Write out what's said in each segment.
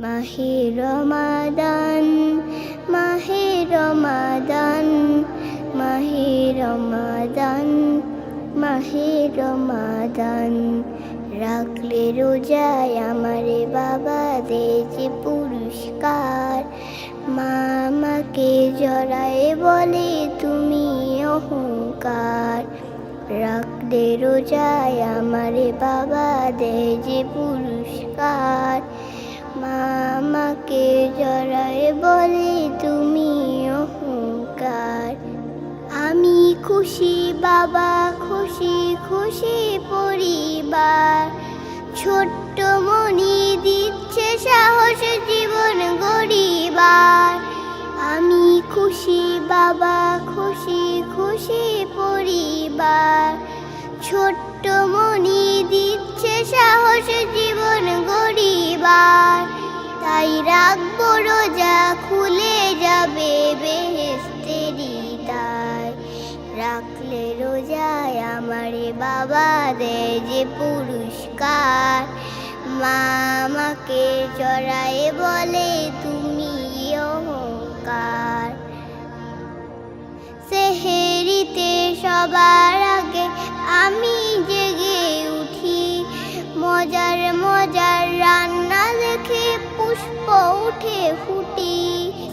মাহে রমাদান মাহে রমাদান মাহে রমাদান মাহে রমাদান। রাখলে রোজায় আমারে বাবা যে পুরস্কার। মা আমাকে জড়ায় বলে, তুমি অহংকার। রাখলে রোজায় আমারে বাবা যে পুরস্কার। আমাকে জড়ায় বলে তুমি অহংকার। আমি খুশি, বাবা, খুশি খুশি পরিবার। ছোট্ট মনি দিচ্ছে সাহস, জীবন গরিবার আমি খুশি, বাবা, খুশি খুশি পরিবার। ছোট্ট মনি আমারে বাবা দে যে পুরস্কার মা আমাকে চড়ায় বলে তুমি অহংকার। সেহেরিতে সবার আগে আমি জেগে উঠি, মজার মজার রান্না দেখে পুষ্প উঠে ফুটি।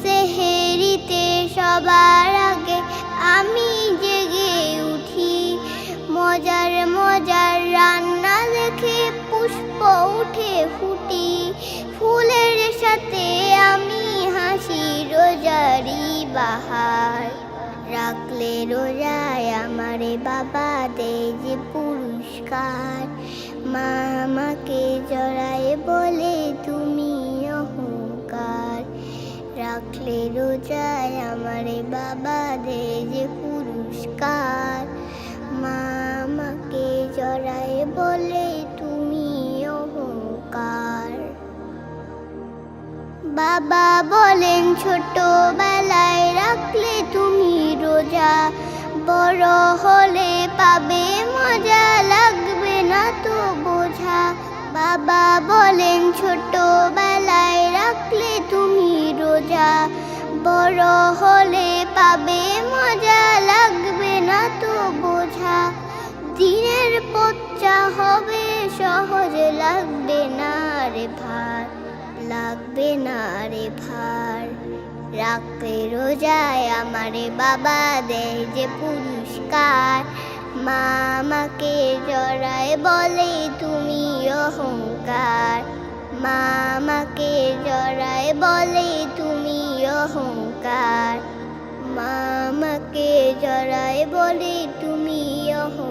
সেহেরিতে সবার উঠে ফুটি ফুলের সাথে আমি হাসি রোজারি বাহার। রাখলে রোজায় আমারে বাবা দে যে পুরস্কার। মা আমাকে জড়ায় বলে তুমি অহংকার। রাখলে রোজায় আমারে বাবা দে যে পুরস্কার। মা আমাকে জড়ায় বলে বাবা বলেন, ছোটবেলায় রাখলে তুমি রোজা। বড় হলে পাবে মজা, লাগবে না তো বোঝা। বাবা বলেন, ছোটবেলায় রাখলে তুমি রোজা। বড় হলে পাবে মজা, লাগবে না তো বোঝা। দিনের পচ্চা হবে সহজ, লাগবে না রে ভার লাগবে না রে ভার। রাখলে রোজায় আমারে বাবা দেয় যে পুরস্কার। মা আমাকে জড়ায় বলে তুমি অহংকার। মা আমাকে জড়ায় বলে তুমি অহংকার। মা আমাকে জড়ায় বলে তুমি অহংকার।